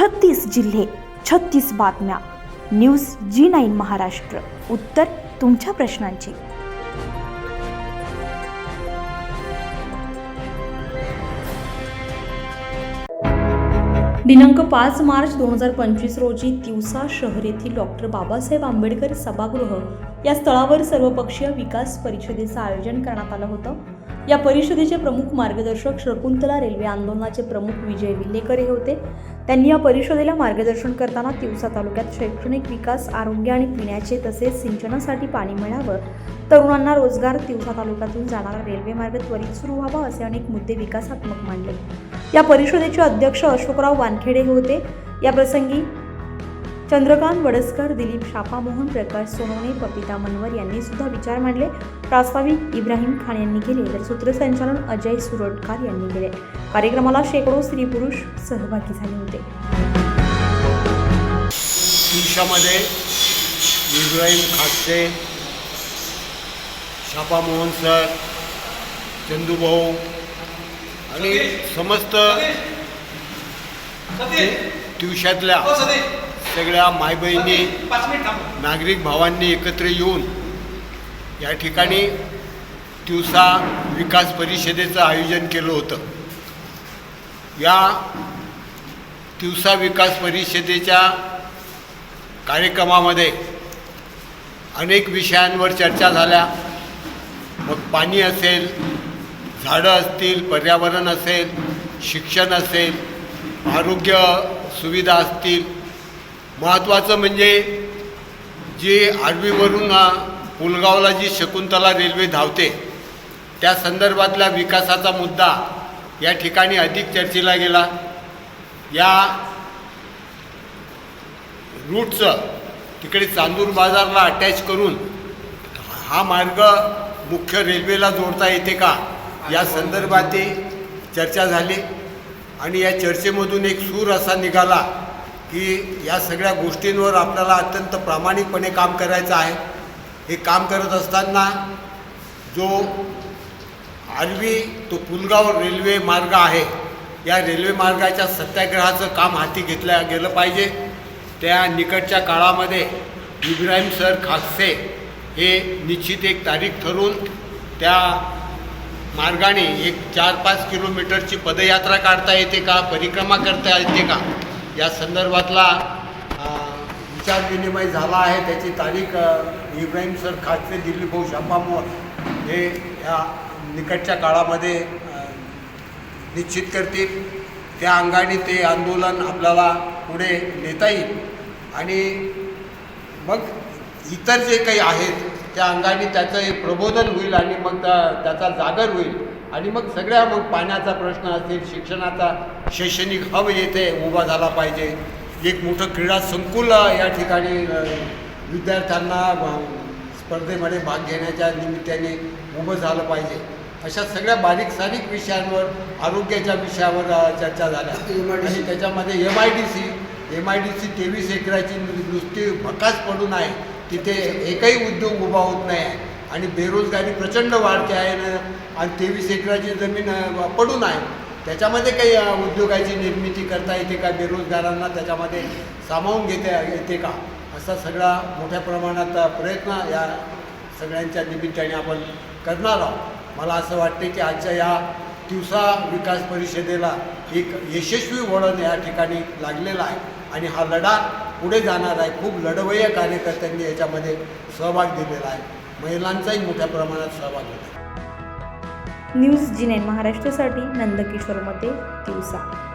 छत्तीस जिल्हे छत्तीस बातम्या. News G nine Maharashtra. उत्तर तुमच्या प्रश्नांची. दिनांक पाच मार्च दोन हजार पंचवीस रोजी तिवसा शहर येथील डॉक्टर बाबासाहेब आंबेडकर सभागृह या स्थळावर सर्वपक्षीय विकास परिषदेचं आयोजन करण्यात आलं होतं. या परिषदेचे प्रमुख मार्गदर्शक शकुंतला रेल्वे आंदोलनाचे प्रमुख विजय विल्लेकर हे होते. त्यांनी या परिषदेला मार्गदर्शन करताना तिवसा तालुक्यात शैक्षणिक विकास आरोग्य आणि पिण्याचे तसेच सिंचनासाठी पाणी मिळावं. तरुणांना रोजगार तिवसा तालुक्यातून जाणारा रेल्वे मार्ग त्वरित सुरू व्हावा असे अनेक मुद्दे विकासात्मक मांडले. या परिषदेचे अध्यक्ष अशोकराव वानखेडे होते. या प्रसंगी चंद्रकांत वडसकर दिलीप शापामोहन प्रकाश सोनवणे पपिता मनवर यांनी सुद्धा विचार मांडले. प्रास्ताविक इब्राहिम खान यांनी केले तर सूत्रसंचालन अजय सुरटकार यांनी केले. कार्यक्रमाला शेकडो स्त्री पुरुष सहभागी झाले होते. दिवसामध्ये इब्राहिम खाते छापा मोहन सर चंदूभाऊ आणि समस्त दिवसातल्या सगळ्या मायबहिणी नागरिक भावांनी एकत्र येऊन या ठिकाणी तिवसा विकास परिषदेचं आयोजन केलं होतं. या तिवसा विकास परिषदेच्या कार्यक्रमामध्ये अनेक विषयांवर चर्चा झाल्या. मग पाणी असेल झाडं असतील पर्यावरण असेल शिक्षण असेल आरोग्य सुविधा असतील महत्त्वाचं म्हणजे जी आडवीवरून पुलगावला जी शकुंतला रेल्वे धावते त्या संदर्भातल्या विकासाचा मुद्दा या ठिकाणी अधिक चर्चेला गेला. या रूटचं तिकडे चांदूर बाजारला अटॅच करून हा मार्ग मुख्य रेल्वेला जोडता येते का या संदर्भात चर्चा झाली. आणि या चर्चेमधून एक सूर असा निघाला की या सगळ्या गोष्टींवर आपल्याला अत्यंत प्रामाणिकपणे काम करायचं आहे. हे काम करत असताना जो आर्वी तो पुलगाव रेल्वे मार्ग आहे या रेल्वे मार्गाच्या सत्याग्रहाचं काम हाती घेतलं गेलं पाहिजे. त्या निकटच्या काळामध्ये इब्राहिम सर खाकसे हे निश्चित एक तारीख ठरवून त्या मार्गाने एक चार पाच किलोमीटरची पदयात्रा काढता येते का परिक्रमा करता येते का? या संदर्भातला विचारविनिमय झाला आहे. त्याची तारीख इब्राहिम सर खाकसे दिल्ली भाऊ शापामोर हे या निकटच्या काळामध्ये निश्चित करतील. त्या अंगाने ते आंदोलन आपल्याला पुढे नेता येईल. आणि मग इतर जे काही आहेत त्या अंगाने त्याचं एक प्रबोधन होईल आणि मग त्याचा जागर होईल. आणि मग सगळ्या मग पाण्याचा प्रश्न असेल शिक्षणाचा शैक्षणिक हब येथे उभा झाला पाहिजे. एक मोठं क्रीडा संकुल या ठिकाणी विद्यार्थ्यांना स्पर्धेमध्ये भाग घेण्याच्या निमित्ताने उभं झालं पाहिजे. अशा सगळ्या बारीक सारीक विषयांवर आरोग्याच्या विषयावर चर्चा झाल्या. आणि त्याच्यामध्ये M I D C M I D C तेवीस एकराची नुसती भकास पडून आहे. तिथे एकही उद्योग उभा होत नाही आहे. आणि बेरोजगारी प्रचंड वाढते आहे न. आणि तेवीस एकराची जमीन पडून आहे. त्याच्यामध्ये काही उद्योगाची निर्मिती करता येते का? बेरोजगारांना त्याच्यामध्ये सामावून घेता येते का? असा सगळा मोठ्या प्रमाणात प्रयत्न या सगळ्यांच्या निमित्ताने आपण करणार आहोत. मला असं वाटते की आजच्या या दिवसा विकास परिषदेला एक यशस्वी वळण या ठिकाणी लागलेलं आहे. आणि हा लढा पुढे जाणार आहे. खूप लढवय्या कार्यकर्त्यांनी याच्यामध्ये सहभाग दिलेला आहे. महिलांचाही मोठ्या प्रमाणात सहभाग होता. न्यूज जिने महाराष्ट्रासाठी नंदकिशोर मते दिवसा.